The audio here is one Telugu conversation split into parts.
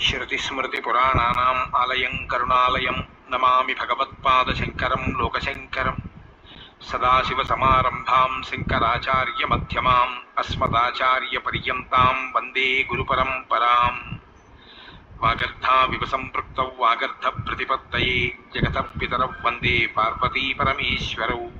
శృతిస్మృతిపురాణానాం ఆలయం కరుణాలయం నమామి భగవత్పాదశంకరం లోకశంకరం. సదాశివసమారంభాం అస్మదాచార్య పర్యంతాం వందే గురు గురుపరంపరాం. వాగర్థావివ సంపృక్త వాగర్థ ప్రతిపత్తయే జగత పితరౌ వందే పార్వతీ పరమేశ్వరౌ.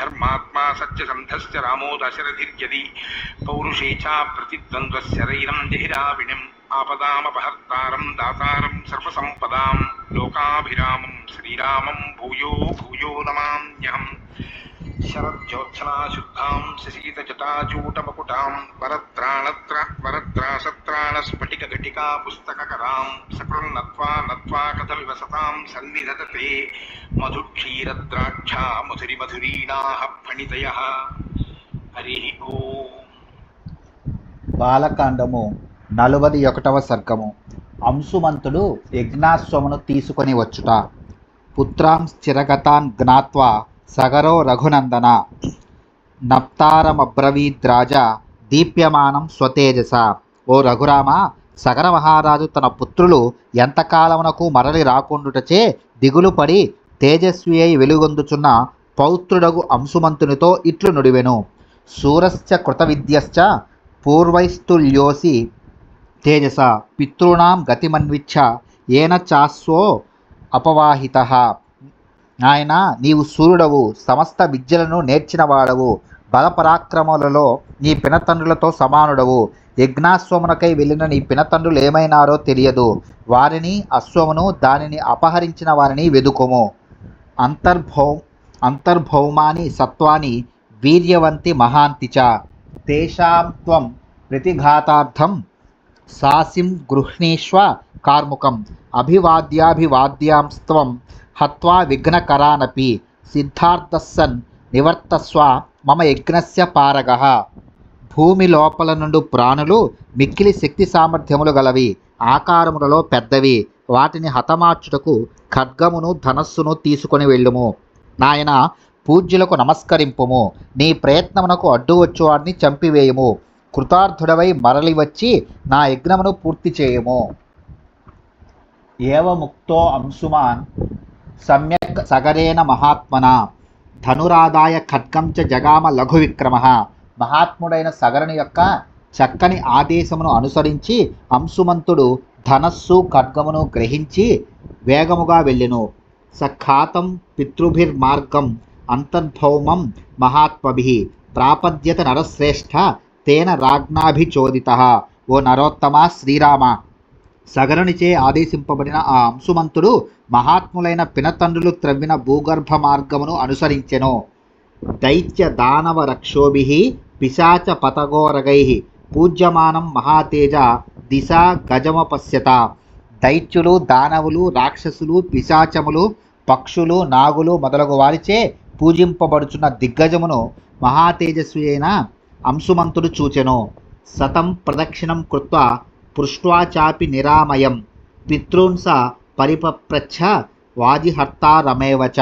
ధర్మాత్మా సత్యసంధస్య రామో దశరథిర్యది పౌరుషే చ ప్రతిద్వంద్వస్య రైరం జహిరావిణిం ఆపదామపహర్తారం దాతారం సర్వసంపదాం లోకాభిరామం శ్రీరామం భూయో భూయో నమాన్యహం శరజ్యోత్సనాశుద్ధాం శశీతజటాచూటమకుటాం వరత్రాణత్ర వరత్రాసత్రాణ పుస్తకరాం సకృ సన్నిధతతే మధుక్షీరద్రాక్షా మధురి మధురీణాహ ఫణితయ హరి బాలకాండము నలభది ఒకటవ సర్గము. అంశుమంతుడు యజ్ఞాశ్వమును తీసుకొని వచ్చుట. పుత్రాం స్థిరగతాన్ జ్ఞాత్వ సగరో రఘునందన. నప్తారమబ్రవీద్రాజ దీప్యమానం స్వతేజస. ఓ రఘురామ సగర మహారాజు తన పుత్రులు ఎంతకాలమునకు మరలి రాకుండుటచే దిగులు పడి తేజస్వి అయి వెలుగొందుచున్న పౌత్రుడగు అంశుమంతునితో ఇట్లు నుడివెను. శూరశ్చ కృతవిద్యశ్చ పూర్వైస్తుల్యోసి తేజస పితృణాం గతిమన్విచ్ఛ ఏన చాస్వో అపవాహిత. నాయన నీవు సూర్యుడవు సమస్త విద్యలను నేర్చినవాడవు బలపరాక్రమాలలో నీ పినతండ్రులతో సమానుడవు. యజ్ఞాశ్వమునకై వెళ్ళిన నీ పినతండ్రులు ఏమైనారో తెలియదు. వారిని అశ్వమును దానిని అపహరించిన వారిని వెదుకుము. అంతర్భౌ అంతర్భౌమాని సత్వాని వీర్యవంతి మహాంతి చ తేషాం త్వం ప్రతిఘాతార్థం సాసిం గృహ్ణీష్వ కార్ముకం. అభివాద్యాభివాద్యాంస్త్వం హత్వా విఘ్నకరానపి. సిద్ధార్థస్సన్ నివర్తస్వ మమ యజ్ఞస్య పారగ. భూమి లోపల నుండి ప్రాణులు మిక్కిలి శక్తి సామర్థ్యములు గలవి ఆకారములలో పెద్దవి. వాటిని హతమార్చుటకు ఖడ్గమును ధనస్సును తీసుకొని వెళ్ళుము. నాయన పూజ్యులకు నమస్కరింపుము. నీ ప్రయత్నమునకు అడ్డు వచ్చువాడిని చంపివేయుము. కృతార్థుడవై మరలి వచ్చి నా యజ్ఞమును పూర్తి చేయము. ఏవముక్తో అంశుమాన్. సమ్యక్ సగరేణ మహాత్మన. ధనురాదాయ ఖడ్గం చ జగామ లఘు విక్రమ మహాత్ముడైన సగరుని యొక్క చక్కని ఆదేశమును అనుసరించి అంశుమంతుడు ధనస్సు ఖడ్గమును గ్రహించి వేగముగా వెళ్ళెను. సఖాతం పితృభిర్మార్గం అంతర్భౌమం మహాత్మభి. ప్రాపద్యత నరశ్రేష్ఠ తేన రాజ్ఞాభిచోదిత. ఓ నరోత్తమ శ్రీరామ. సగరునిచే ఆదేశింపబడిన ఆ అంశుమంతుడు మహాత్ములైన పినతండ్రులు త్రవ్విన భూగర్భ మార్గమును అనుసరించెను. దైత్య దానవ రక్షోభి పిశాచ పతగోరగై పూజ్యమానం మహాతేజ దిశ గజమపశ్యత. దైత్యులు దానవులు రాక్షసులు పిశాచములు పక్షులు నాగులు మొదలగు వారిచే పూజింపబడుచున్న దిగ్గజమును మహాతేజస్వి అయిన అంశుమంతుడు చూచెను. సతం ప్రదక్షిణం కృత్వా పృష్ట్వా చాపి నిరామయం. పితృంస పరిపప్రచ్ఛ వాజిహర్తారమేవచ.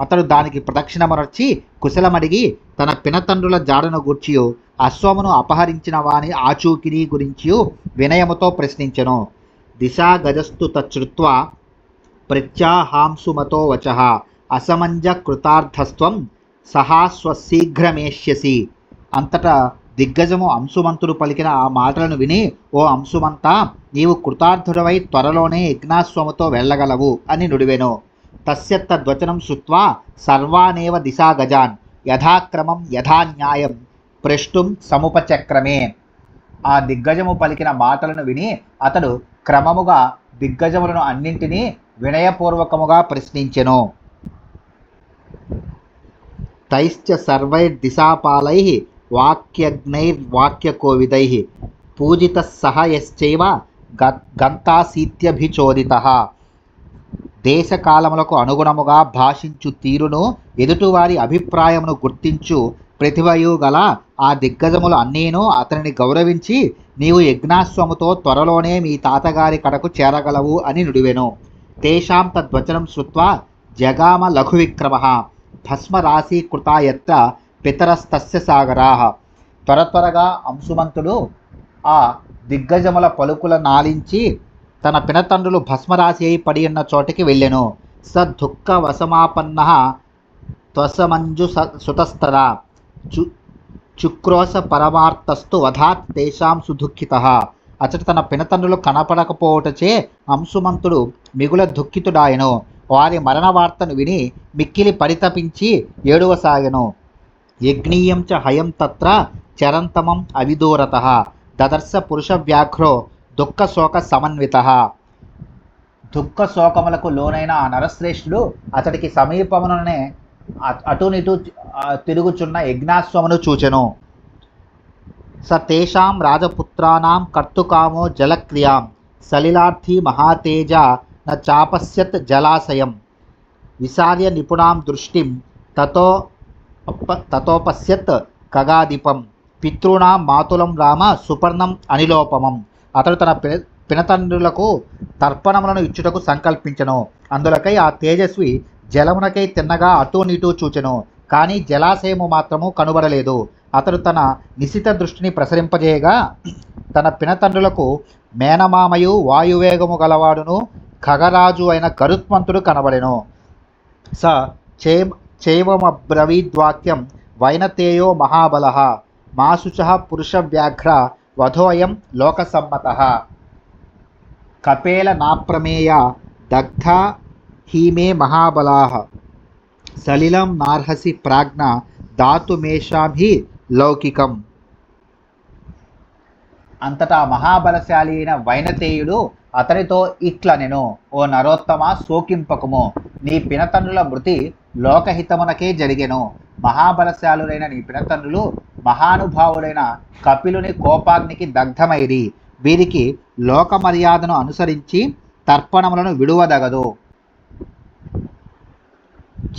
అతడు దానికి ప్రదక్షిణమరచి కుశలమడిగి తన పినతండ్రుల జాడను గూర్చియు అశ్వమును అపహరించిన వాని ఆచూకిని గురించియు వినయముతో ప్రశ్నించెను. దిశా గజస్తు తచ్చుత్వ ప్రత్యాహాంసుమతో వచ అసమంజ కృతార్థస్వం సహా స్వశీఘ్రమేష్యసి. అంతటా దిగ్గజము అంశుమంతుడు పలికిన ఆ మాటలను విని ఓ అంశుమంతా నీవు కృతార్థుడవై త్వరలోనే యజ్ఞాశ్వముతో వెళ్ళగలవు అని నుడివెను. తస్య ద్వచనం శృత్వా సర్వానేవ దిశా గజాన్ యథాక్రమం యథాన్యాయం ప్రష్టుం సముపచక్రమే ఆ దిగ్గజము పలికిన మాటలను విని అతడు క్రమముగా దిగ్గజములను అన్నింటినీ వినయపూర్వకముగా ప్రశ్నించెను. తైశ్చ సర్వైర్దిశాపాలై వాక్యజ్ఞైర్వాక్యకోవిదై పూజిత సహ యశ్చైవ గ- గంతాసీత్యభిచోదిత. దేశకాలములకు అనుగుణముగా భాషించు తీరును ఎదుటివారి అభిప్రాయమును గుర్తించు ప్రతిభయు గల ఆ దిగ్గజములు అన్నీను అతనిని గౌరవించి నీవు యజ్ఞాశ్వముతో త్వరలోనే మీ తాతగారి కడకు చేరగలవు అని నుడివెను. తేషాం తద్వచనం శ్రుత్వా జగామ లఘువిక్రమ. భస్మరాశీకృతాయత్ర పితరస్తస్య సాగరా. త్వర త్వరగా అంశుమంతుడు ఆ దిగ్గజముల పలుకుల నాలించి తన పినతండ్రులు భస్మరాశి అయి పడి ఉన్న చోటికి వెళ్ళెను. స దుఃఖ వసమాపన్న త్వసమంజు స- చు చుక్రోశ పరమార్థస్తు వధాత్ తేషాం సుదుఃఖిత. అతడు తన పినతండ్రులు కనపడకపోవటచే అంశుమంతుడు మిగుల దుఃఖితుడాయను. వారి మరణ వార్తను విని మిక్కిలి పరితపించి ఏడువసాగెను. యజ్ఞీయం చ హయం తత్ర చరంతమం అవిదూరత దదర్శ పురుష వ్యాఘ్రో దుఃఖ శోక సమన్విత దుఃఖ శోకములకు లోనైన ఆ నరశ్రేష్ఠుడు అతడికి సమీపముననే అటునిటు తిరుగుచున్న యజ్ఞాశ్వమును చూచెను. స తేషాం రాజపుత్రానాం కర్తుకామో జలక్రియాం సలిలార్థి మహాతేజ న చాపస్యత్ జలాశయం. విసార్య నిపుణాం దృష్టిం తతో తతోపశ్యత్ కగాదీపం. పితృణ మాతులం రామ సుపర్ణం అనిలోపమం. అతడు తన పినతండ్రులకు తర్పణములను ఇచ్చుటకు సంకల్పించెను. అందులకై ఆ తేజస్వి జలమునకై తిన్నగా అటూ నీటూ చూచెను. కానీ జలాశయము మాత్రము కనుబడలేదు. అతడు తన నిశిత దృష్టిని ప్రసరింపజేయగా తన పినతండ్రులకు మేనమామయు వాయువేగము గలవాడును ఖగరాజు అయిన గరుత్మంతుడు కనబడెను. స. చేమ్ చైవమబ్రవీద్వాక్యం వైనతేయో మహాబల మాసుచ పురుషవ్యాఘ్ర వధోయం లోకసమ్మత కపేల నాప్రమేయ దగ్ధ హీమే మహాబలా సలిలం నార్హసి ప్రాజ్ఞ దాతుమేషాం హి లౌకికం అంతటా మహాబలశాలి అయిన వైనతేయుడు అతనితో ఇట్లనెను ఓ నరోత్తమ శోకింపకము నీ పినతండ్రుల మృతి లోకహితమునకే జరిగెను. మహాబలశాలులైన నీ పినతండ్రులు మహానుభావుడైన కపిలుని కోపాగ్నికి దగ్ధమైరి. వీరికి లోక మర్యాదను అనుసరించి తర్పణములను విడువదగదు.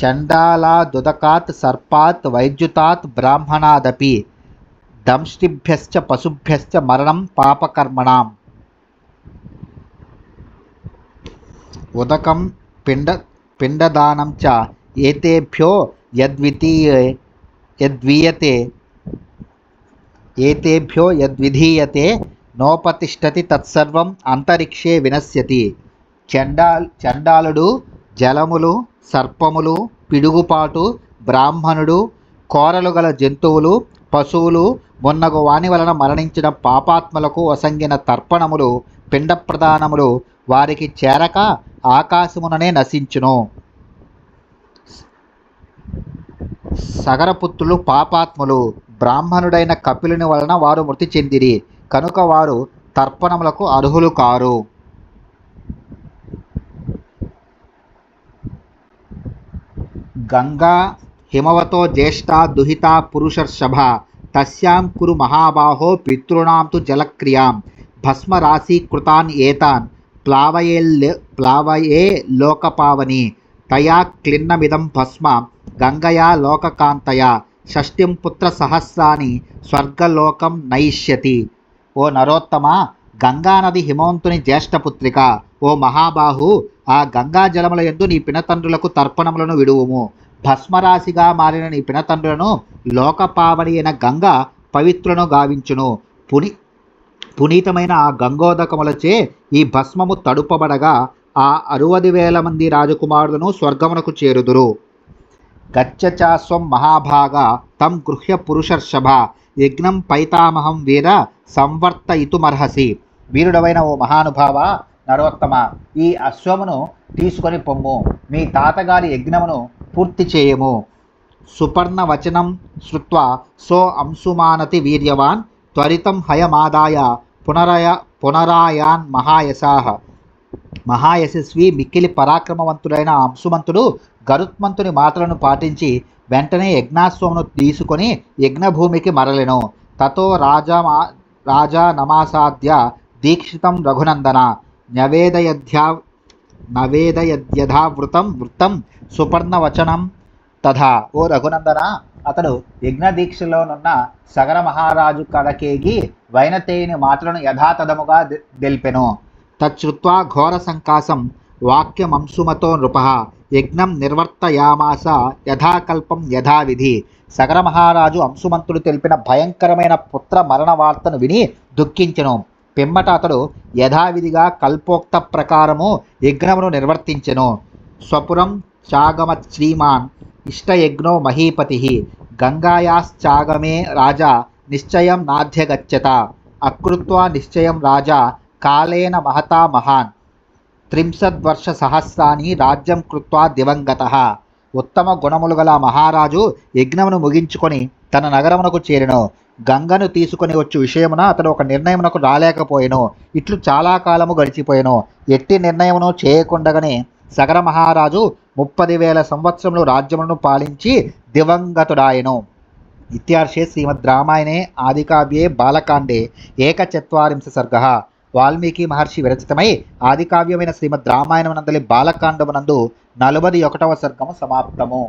చండాలాదుదకాత్ సర్పాత్ వైద్యుతాత్ బ్రాహ్మణాదపి. దంష్టిభ్యశ్చ పశుభ్యశ్చ మరణం పాపకర్మణాం. ఉదకం పిండ పిండదానం చ ఏతేభ్యో యద్వితీయే యద్వీయతే ఏతేభ్యో యద్విధీయతే నోపతిష్టతి తత్సర్వం అంతరిక్షే వినశ్యతి. చండాల్ చండాలుడు జలములు సర్పములు పిడుగుపాటు బ్రాహ్మణుడు కోరలు గల జంతువులు పశువులు మొన్నగు వాని వలన మరణించిన పాపాత్మలకు వసంగిన తర్పణములు పిండ ప్రదానములు వారికి చేరక ఆకాశముననే నశించును. సగరపుత్రులు పాపాత్ములు బ్రాహ్మణుడైన కపిలుని వలన వారు మృతి చెందిరి. కనుక వారు తర్పణములకు అర్హులు కారు. గంగా హిమవతో జ్యేష్ఠ దుహిత పురుషర్షభ తస్యాం కురు మహాబాహో పితృణాం తు జలక్రియాం భస్మరాశి కృతాన్ ఏతాన్ ప్లావయేల్ ప్లావయే లోకపావని తయా క్లిన్నమిదం భస్మ గంగయా లోకకాంతయా షష్టిం పుత్ర సహస్రాని స్వర్గలోకం నయిష్యతి ఓ నరోత్తమ గంగానది హిమవంతుని జ్యేష్ఠపుత్రిక ఓ మహాబాహు ఆ గంగా జలముల యందు నీ పినతండ్రులకు తర్పణములను విడువుము భస్మరాశిగా మారిన నీ పినతండ్రులను లోకపావని అయిన గంగ పవిత్రులను గావించును పుని పునీతమైన ఆ గంగోదకములచే ఈ భస్మము తడుపబడగా ఆ అరువది వేల మంది రాజకుమారులను స్వర్గమునకు చేరుదురు. గచ్చచాస్వం మహాభాగ తం గృహ్య పురుషర్షభ యజ్ఞం పైతామహం వీర సంవర్తయితుమర్హసి వీరుడవైన ఓ మహానుభావ నరోత్తమ ఈ అశ్వమును తీసుకొని పొమ్ము. మీ తాతగారి యజ్ఞమును పూర్తి చేయము. సుపర్ణ వచనం శ్రుత్వా సో అంశుమానతి వీర్యవాన్ త్వరితం హయమాదాయ పునరయ పునరాయాన్ మహాయశాహ మహాయశస్వి మిక్కిలి పరాక్రమవంతుడైన అంశుమంతుడు గరుత్మంతుని మాటలను పాటించి వెంటనే యజ్ఞాశ్వమును తీసుకొని యజ్ఞభూమికి మరలెను. తతో రాజా రాజా నమాసాద్య దీక్షితం రఘునందన. నవేదయధ్యా నవేదయద్యథావృతం వృత్తం సుపర్ణవచనం తథా. ఓ రఘునందన అతడు యజ్ఞదీక్షలోనున్న సగర మహారాజు కడకేగి వైనతేయుని మాటలను యథాతథముగా దె- దెల్పెను తచ్చుత్వా ఘోర సంకాసం వాక్యమంశుమతో నృప. యజ్ఞం నిర్వర్తయామాస యథాకల్పం యథావిధి. సగర మహారాజు అంశుమంతుడు తెలిపిన భయంకరమైన పుత్ర మరణ వార్తను విని దుఃఖించెను. పిమ్మట అతడు యథావిధిగా కల్పోక్త ప్రకారము యజ్ఞమును నిర్వర్తించెను. స్వపురం చాగమ శ్రీమాన్. ఇష్టయజ్ఞో మహీపతి. గంగాయాశ్చాగమే రాజా నిశ్చయం నాధ్యగచ్చత. అకృత్వా నిశ్చయం రాజా కాలేన మహతా మహాన్. త్రింశద్వర్ష సహస్రాన్ని రాజ్యం కృత్వా దివంగత. ఉత్తమ గుణములు గల మహారాజు యజ్ఞమును ముగించుకొని తన నగరమునకు చేరెను. గంగను తీసుకొని వచ్చు విషయమున అతడు ఒక నిర్ణయమునకు రాలేకపోయెను. ఇట్లు చాలా కాలము గడిచిపోయెను. ఎట్టి నిర్ణయమును చేయకుండగానే సగర మహారాజు ముప్పది వేల సంవత్సరంలో రాజ్యములను పాలించి దివంగతుడాయెను. ఇత్యార్షే శ్రీమద్ రామాయణే ఆదికావ్యే బాలకాండే ఏకచత్వారింశ సర్గ. వాల్మీకి మహర్షి విరచితమై ఆదికావ్యమైన శ్రీమద్ రామాయణమునందలి బాలకాండమునందు నలభై ఒకటవ సర్గము సమాప్తము.